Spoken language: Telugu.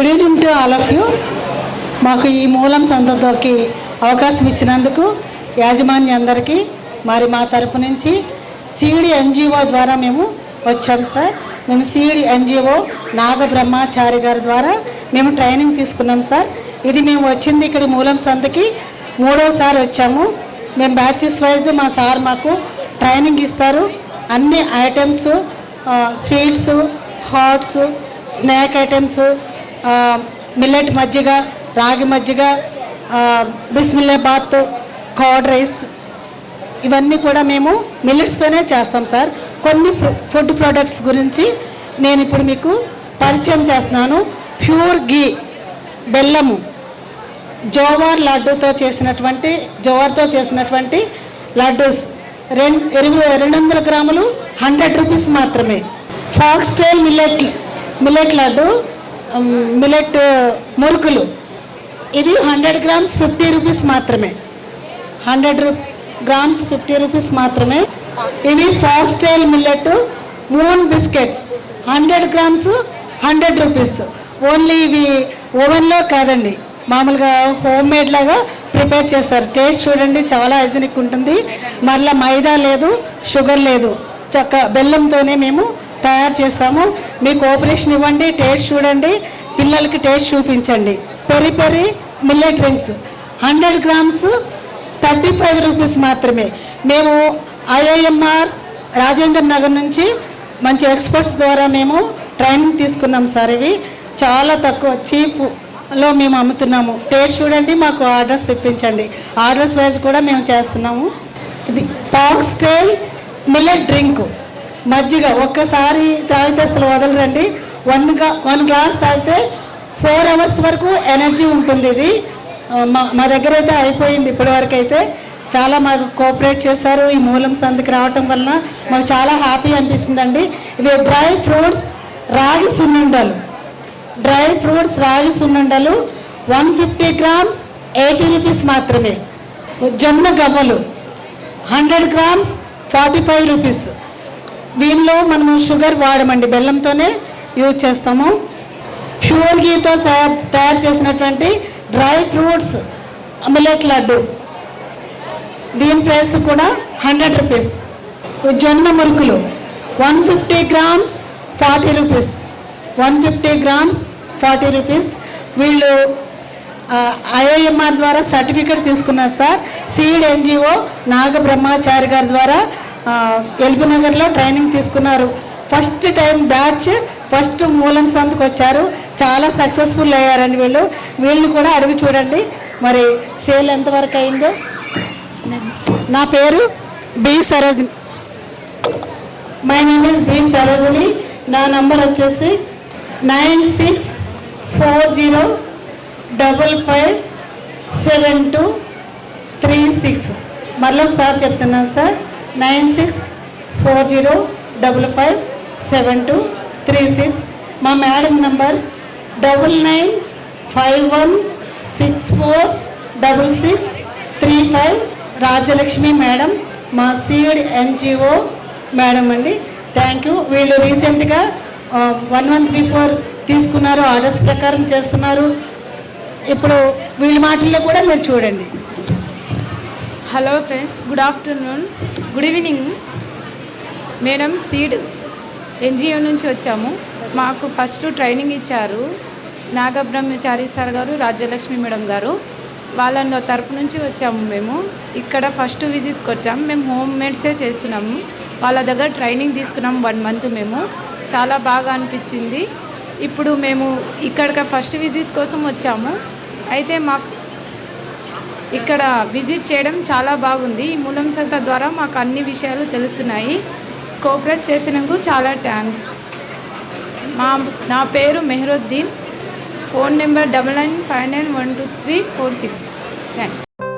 Good evening to all of you మాకు ఈ మూలం సంతతోకి అవకాశం ఇచ్చినందుకు యాజమాన్య అందరికీ మరి మా తరపు నుంచి సిడి ఎన్జిఓ ద్వారా మేము వచ్చాము సార్. మేము సిడి ఎన్జిఓ నాగబ్రహ్మాచారి గారి ద్వారా మేము ట్రైనింగ్ తీసుకున్నాం సార్. ఇది మేము వచ్చింది ఇక్కడ మూలం సంతకి మూడోసారి వచ్చాము. మేము బ్యాచెస్ వైజ్ మా సార్ మాకు ట్రైనింగ్ ఇస్తారు. అన్ని items sweets hots snack items millet మజ్జిగ రాగి మజ్జిగ బిస్మిల్లే బాత్ కర్డ్ రైస్ ఇవన్నీ కూడా మేము మిల్లెట్స్తోనే చేస్తాం సార్. కొన్ని ఫుడ్ ప్రోడక్ట్స్ గురించి నేను ఇప్పుడు మీకు పరిచయం చేస్తున్నాను. ప్యూర్ గీ బెల్లము జోవార్ లడ్డూతో చేసినటువంటి జోవార్తో చేసినటువంటి లడ్డూస్. రెండు రెండు వందల గ్రాములు హండ్రెడ్ రూపీస్ మాత్రమే. Foxtail millet millet laddu millet millet మురుకులు. ఇవి హండ్రెడ్ గ్రామ్స్ ఫిఫ్టీ రూపీస్ మాత్రమే. హండ్రెడ్ రూ గ్రామ్స్ ఫిఫ్టీ రూపీస్ మాత్రమే. ఇవి foxtail millet moon biscuit hundred grams hundred rupees only ఇవి ఓవెన్లో కాదండి. మామూలుగా హోమ్ మేడ్ లాగా ప్రిపేర్ చేస్తారు. టేస్ట్ చూడండి చాలా హైజీనిక్ ఉంటుంది. మరలా మైదా లేదు షుగర్ లేదు. చక్క బెల్లంతోనే మేము తయారు చేస్తాము. మీకు ఆపరేషన్ ఇవ్వండి టేస్ట్ చూడండి పిల్లలకి టేస్ట్ చూపించండి. Peri peri millet drinks hundred grams thirty five rupees మాత్రమే. మేము ఐఐఎంఆర్ రాజేంద్ర నగర్ నుంచి మంచి ఎక్స్పర్ట్స్ ద్వారా మేము ట్రైనింగ్ తీసుకున్నాం సార్ ఇవి. చాలా తక్కువ చీప్లో మేము అమ్ముతున్నాము. టేస్ట్ చూడండి మాకు ఆర్డర్స్ ఇప్పించండి. ఆర్డర్స్ వైజ్ కూడా మేము చేస్తున్నాము. ఇది పాక్ స్టైల్ మిల్లెట్ డ్రింక్ మజ్జిగ ఒక్కసారి తాగితే అసలు వదలరండి. వన్గా వన్ గ్లాస్ తాగితే ఫోర్ అవర్స్ వరకు ఎనర్జీ ఉంటుంది ఇది. మా మా దగ్గర అయితే అయిపోయింది ఇప్పటి వరకు అయితే చాలా మాకు కోఆపరేట్ చేశారు. ఈ మూలం సందుకు రావటం వలన మాకు చాలా హ్యాపీ అనిపిస్తుందండి. ఇవి డ్రై ఫ్రూట్స్ రాగి సున్నుండలు. డ్రై ఫ్రూట్స్ రాగి సున్నుండలు one fifty grams eighty rupees మాత్రమే. జొన్న గవ్వలు hundred grams forty five rupees. దీనిలో మనము షుగర్ వాడమండి బెల్లంతోనే యూజ్ చేస్తాము. ప్యూర్ గీతో తయారు తయారు చేసినటువంటి డ్రై ఫ్రూట్స్ మిలెట్ లడ్డు. దీని ప్రైస్ కూడా హండ్రెడ్ రూపీస్. జొన్న మురుకులు one fifty grams forty rupees. One fifty grams forty rupees. వీళ్ళు ఐఐఎంఆర్ ద్వారా సర్టిఫికేట్ తీసుకున్నారు సార్. సీడ్ ఎన్జిఓ నాగబ్రహ్మాచారి గారి ద్వారా ఎల్బీ నగర్లో ట్రైనింగ్ తీసుకున్నారు. ఫస్ట్ టైం బ్యాచ్ ఫస్ట్ మూలం సందుకు వచ్చారు. చాలా సక్సెస్ఫుల్ అయ్యారండి వీళ్ళు. వీళ్ళు కూడా అడుగు చూడండి. మరి సేల్ ఎంతవరకు అయిందో? నా పేరు B Sarojini. My name is B Sarojini. నా నంబర్ వచ్చేసి nine six four zero double five seven two three six మళ్ళీ ఒకసారి చెప్తున్నాను sir. Nine six four zero double five seven two three six. మా madam number double nine five one six four double six three five. Rajalakshmi madam మా సీడ్ ఎన్జిఓ మేడం అండి. థ్యాంక్ యూ వీళ్ళు రీసెంట్గా వన్ మంత్ బిఫోర్ తీసుకున్నారు ఆర్డర్స్ ప్రకారం చేస్తున్నారు. ఇప్పుడు వీళ్ళ మాటల్లో కూడా మీరు చూడండి. Hello friends good afternoon good evening madam seed NGO నుంచి వచ్చాము. మాకు ఫస్ట్ ట్రైనింగ్ ఇచ్చారు. నాగబ్రహ్మచారి సార్ గారు రాజ్యలక్ష్మి మేడం గారు. వాళ్ళ తరపు నుంచి వచ్చాము మేము. ఇక్కడ ఫస్ట్ విజిట్స్కి వచ్చాము. మేము హోమ్ మేడ్సే చేస్తున్నాము. వాళ్ళ దగ్గర ట్రైనింగ్ తీసుకున్నాం వన్ మంత్ మేము. చాలా బాగా అనిపించింది. ఇప్పుడు మేము ఇక్కడ ఫస్ట్ విజిట్ కోసం వచ్చాము. అయితే మాకు ఇక్కడ విజిట్ చేయడం చాలా బాగుంది. ఈ మూలం సంత ద్వారా మాకు అన్ని విషయాలు తెలుస్తున్నాయి. కోఆపరేట్ చేసినందుకు చాలా థ్యాంక్స్. మా నా పేరు Meharuddin. Phone number double nine five nine one two three four six. Thanks